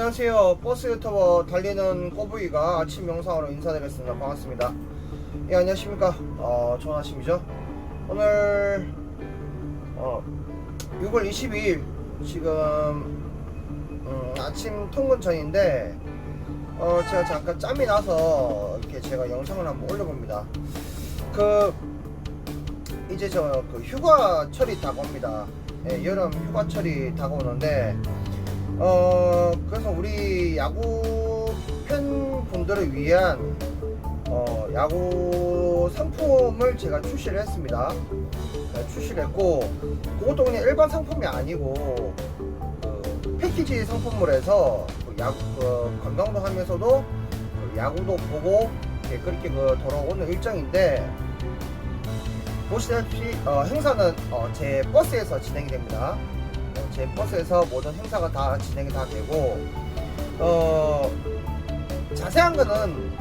안녕하세요. 버스 유튜버 달리는 꼬부기가 아침 영상으로 인사드리겠습니다. 반갑습니다. 예, 안녕하십니까. 어, 아침이죠. 오늘, 어, 6월 22일, 지금, 음, 아침 통근 전인데, 어, 제가 잠깐 짬이 나서 이렇게 제가 영상을 한번 올려봅니다. 그, 이제 저 그 휴가철이 다가옵니다. 예, 여름 휴가철이 다가오는데, 어 그래서 우리 야구 팬분들을 위한 어 야구 상품을 제가 출시를 했습니다. 네, 출시를 했고 그것도 그냥 일반 상품이 아니고 그 패키지 상품을 해서 그 야구 그 관광도 하면서도 그 야구도 보고 이렇게 그렇게 그 돌아오는 일정인데 보시다시피 어, 행사는 어, 제 버스에서 진행이 됩니다. 어, 제 버스에서 모든 행사가 다 진행이 다 되고 어 자세한 거는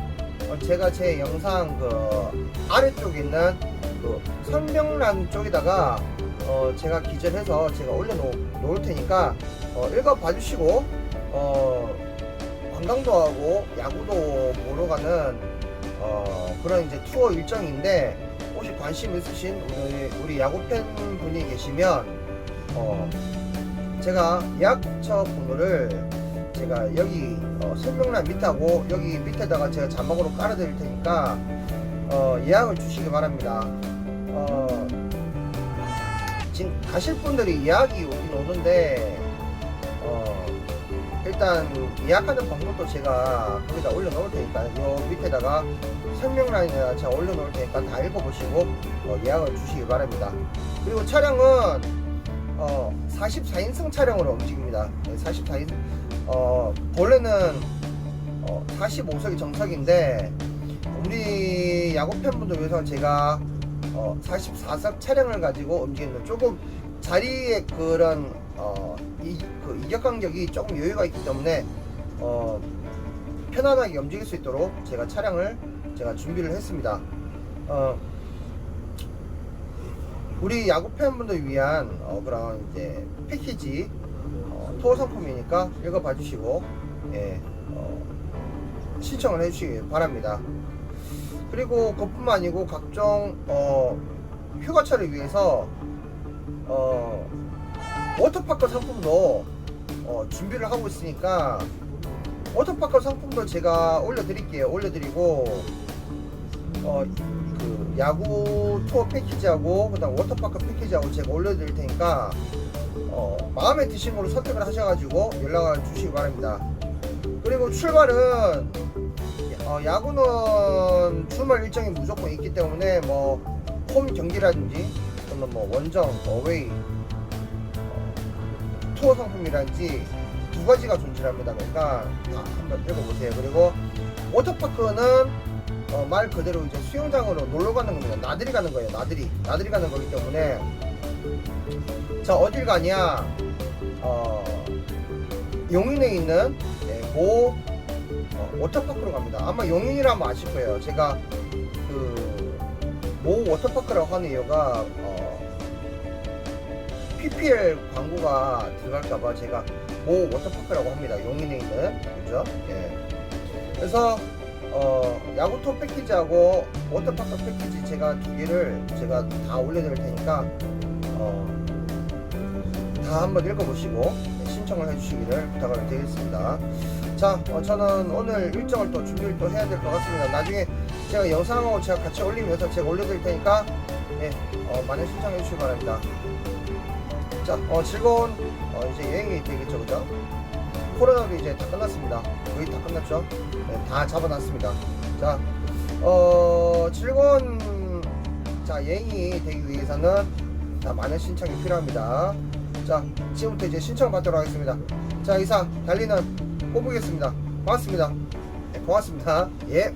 어, 제가 제 영상 그 아래쪽에 있는 그 설명란 쪽에다가 어 제가 기재해서 제가 올려놓을 테니까 어 읽어 봐 주시고 어 관광도 하고 야구도 보러 가는 어 그런 이제 투어 일정인데 혹시 관심 있으신 우리, 우리 야구 팬 분이 계시면 어 제가 예약처 번호를 제가 여기 어, 설명란 밑하고 여기 밑에다가 제가 자막으로 깔아 드릴 테니까 어, 예약을 주시기 바랍니다. 어, 지금 가실 분들이 예약이 오긴 오는데 어, 일단 예약하는 방법도 제가 거기다 올려놓을 테니까 요 밑에다가 설명란에다 제가 올려놓을 테니까 다 읽어보시고 어, 예약을 주시기 바랍니다. 그리고 차량은 어, 44인승 차량으로 움직입니다. 44인 어, 원래는 어, 45석이 정석인데 우리 야구 팬분들 위해서 제가 어, 44석 차량을 가지고 움직이는 조금 자리의 그런 어, 이, 그 이격 간격이 조금 여유가 있기 때문에 어, 편안하게 움직일 수 있도록 제가 차량을 제가 준비를 했습니다. 어, 우리 야구 팬분들 위한 어, 그런 이제 패키지 어, 투어 상품이니까 읽어봐 주시고 예, 어, 신청을 해주시기 바랍니다. 그리고 그뿐만 아니고 각종 어, 휴가철을 위해서 어, 워터파크 상품도 어, 준비를 하고 있으니까 워터파크 상품도 제가 올려드릴게요. 올려드리고 어, 그 야구 투어 패키지하고 그다음 워터파크 패키지하고 제가 올려드릴 테니까 어, 마음에 드신 걸로 선택을 하셔가지고 연락을 주시기 바랍니다. 그리고 출발은 어, 야구는 주말 일정이 무조건 있기 때문에 뭐 홈 경기라든지 또는 뭐 원정, 어웨이 어, 투어 상품이라든지 두 가지가 존재합니다. 그러니까 다 한번 읽어보세요. 그리고 워터파크는 어, 말 그대로 이제 수영장으로 놀러 가는 겁니다. 나들이 가는 거예요. 나들이 나들이 가는 거기 때문에 자 어딜 가냐? 어, 용인에 있는 네, 모 어, 워터파크로 갑니다. 아마 용인이라면 아실 거예요. 제가 그모 워터파크라고 하는 이유가 어, PPL 광고가 들어갈까봐 제가 모 워터파크라고 합니다. 용인에 있는 그죠? 예. 그래서 어, 야구 투어 패키지하고 워터파크 패키지 제가 두 개를 제가 다 올려드릴 테니까 어, 다 한번 읽어보시고 신청을 해주시기를 부탁을 드리겠습니다. 자, 어, 저는 오늘 일정을 또 준비를 또 해야 될 것 같습니다. 나중에 제가 영상하고 제가 같이 올리면서 제가 올려드릴 테니까 예, 어, 많이 신청해 주시기 바랍니다. 자, 어, 즐거운 어, 이제 여행이 되겠죠, 그죠? 코로나도 이제 다 끝났습니다. 거의 다 끝났죠? 네, 다 잡아놨습니다. 자, 어, 즐거운 자 여행이 되기 위해서는 자, 많은 신청이 필요합니다. 자, 지금부터 이제 신청 받도록 하겠습니다. 자, 이상 달리는 꼬부겠습니다. 고맙습니다. 네, 고맙습니다. 예.